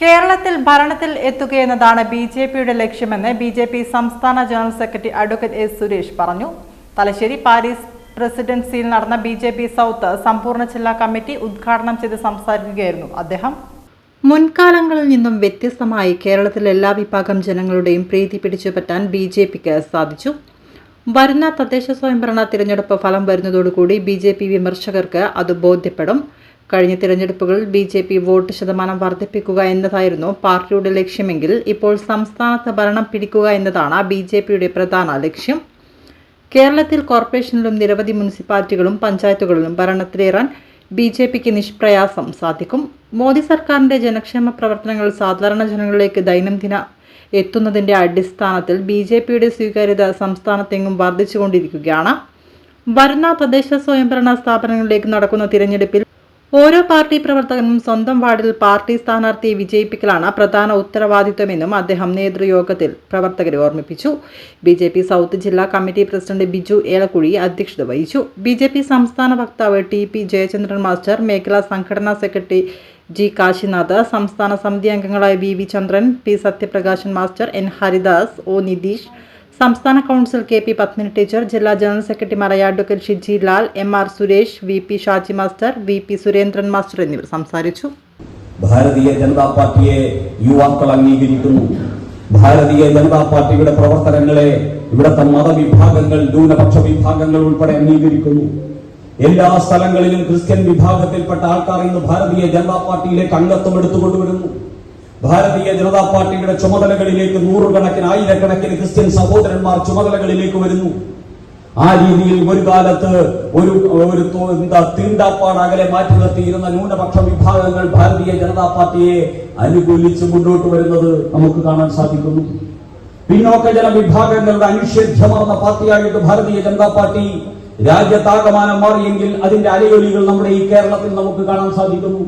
കേരളത്തിൽ ഭരണത്തിൽ എത്തുകയെന്നതാണ് B J പിയുടെ ലക്ഷ്യമെന്ന് ബി ജെ പി സംസ്ഥാന general secretary advocate S Suresh പറഞ്ഞു. തലശ്ശേരി പാരീസ് പ്രസിഡൻസിയിൽ നടന്ന ബി ജെ പി സൗത്ത് സമ്പൂർണ ജില്ലാ കമ്മിറ്റി ഉദ്ഘാടനം ചെയ്ത് സംസാരിക്കുകയായിരുന്നു അദ്ദേഹം. മുൻകാലങ്ങളിൽ നിന്നും വ്യത്യസ്തമായി കേരളത്തിലെ എല്ലാ വിഭാഗം ജനങ്ങളുടെയും പ്രീതി പിടിച്ചുപറ്റാൻ ബി ജെ പിക്ക് സാധിച്ചു. വരുന്ന തദ്ദേശ സ്വയംഭരണ തിരഞ്ഞെടുപ്പ് ഫലം വരുന്നതോടുകൂടി ബി ജെ പി വിമർശകർക്ക് അത് ബോധ്യപ്പെടും. കഴിഞ്ഞ തിരഞ്ഞെടുപ്പുകളിൽ ബി ജെ പി വോട്ട് ശതമാനം വർദ്ധിപ്പിക്കുക എന്നതായിരുന്നു പാർട്ടിയുടെ ലക്ഷ്യമെങ്കിൽ ഇപ്പോൾ സംസ്ഥാനത്ത് ഭരണം പിടിക്കുക എന്നതാണ് ബി ജെ പിയുടെ പ്രധാന ലക്ഷ്യം. കേരളത്തിൽ കോർപ്പറേഷനിലും നിരവധി മുനിസിപ്പാലിറ്റികളും പഞ്ചായത്തുകളിലും ഭരണത്തിലേറാൻ ബി ജെ പിക്ക് നിഷ്പ്രയാസം സാധിക്കും. മോദി സർക്കാരിന്റെ ജനക്ഷേമ പ്രവർത്തനങ്ങൾ സാധാരണ ജനങ്ങളിലേക്ക് ദൈനംദിന എത്തുന്നതിന്റെ അടിസ്ഥാനത്തിൽ ബി ജെ പിയുടെ സ്വീകാര്യത സംസ്ഥാനത്തെങ്ങും വർദ്ധിച്ചുകൊണ്ടിരിക്കുകയാണ്. വരുന്ന തദ്ദേശ സ്വയംഭരണ സ്ഥാപനങ്ങളിലേക്ക് നടക്കുന്ന തിരഞ്ഞെടുപ്പിൽ ഓരോ പാർട്ടി പ്രവർത്തകനും സ്വന്തം വാർഡിൽ പാർട്ടി സ്ഥാനാർത്ഥിയെ വിജയിപ്പിക്കലാണ് പ്രധാന ഉത്തരവാദിത്വമെന്നും അദ്ദേഹം നേതൃയോഗത്തിൽ പ്രവർത്തകരെ ഓർമ്മിപ്പിച്ചു. ബി ജെ പി സൗത്ത് ജില്ലാ കമ്മിറ്റി പ്രസിഡന്റ് ബിജു ഏലക്കുഴി അധ്യക്ഷത വഹിച്ചു. ബി ജെ പി സംസ്ഥാന വക്താവ് ടി പി ജയചന്ദ്രൻ മാസ്റ്റർ മേഖലാ സംഘടനാ സെക്രട്ടറി ജി കാശിനാഥ് സംസ്ഥാന സമിതി അംഗങ്ങളായ V V Chandran P Sathyaprakashan master N Haridas O Nitheesh സംസ്ഥാന council K P Padmini teacher ജില്ലാ ജനറൽ സെക്രട്ടറിമാരായ advocate Shiji Lal M R Suresh V P Shaji master V P Surendran master എന്നിവർ സംസാരിച്ചു. ഭാരതീയ ജനതാ പാർട്ടിയെ യുവാക്കൾ അംഗീകരിക്കുന്നു. ഭാരതീയ ജനതാ പാർട്ടിയുടെ പ്രവർത്തനങ്ങളെ ഇവിടുത്തെ മതവിഭാഗങ്ങൾ ന്യൂനപക്ഷ വിഭാഗങ്ങൾ ഉൾപ്പെടെ അംഗീകരിക്കുന്നു. എല്ലാ സ്ഥലങ്ങളിലും ക്രിസ്ത്യൻ വിഭാഗത്തിൽപ്പെട്ട ആൾക്കാർ ഇന്ന് ഭാരതീയ ജനതാ പാർട്ടിയിലേക്ക് അംഗത്വം എടുത്തുകൊണ്ടുവരുന്നു. ഭാരതീയ ജനതാ പാർട്ടിയുടെ ചുമതലകളിലേക്ക് നൂറുകണക്കിന് ആയിരക്കണക്കിന് ക്രിസ്ത്യൻ സഹോദരന്മാർ ചുമതലകളിലേക്ക് വരുന്നു. ആ രീതിയിൽ ഒരു കാലത്ത് ഒരു ഒരു എന്താ തീണ്ടാപ്പാട് അകലെ മാറ്റി നിർത്തിയിരുന്ന ന്യൂനപക്ഷ വിഭാഗങ്ങൾ ഭാരതീയ ജനതാ പാർട്ടിയെ അനുകൂലിച്ച് മുന്നോട്ട് വരുന്നത് നമുക്ക് കാണാൻ സാധിക്കുന്നു. പിന്നോക്ക ജന വിഭാഗങ്ങളുടെ അനുഷേധ്യമർന്ന പാർട്ടിയായിട്ട് ഭാരതീയ ജനതാ പാർട്ടി രാജ്യത്താകമാനം മാറിയെങ്കിൽ അതിന്റെ അലയൊലികൾ നമ്മുടെ ഈ കേരളത്തിൽ നമുക്ക് കാണാൻ സാധിക്കുന്നു.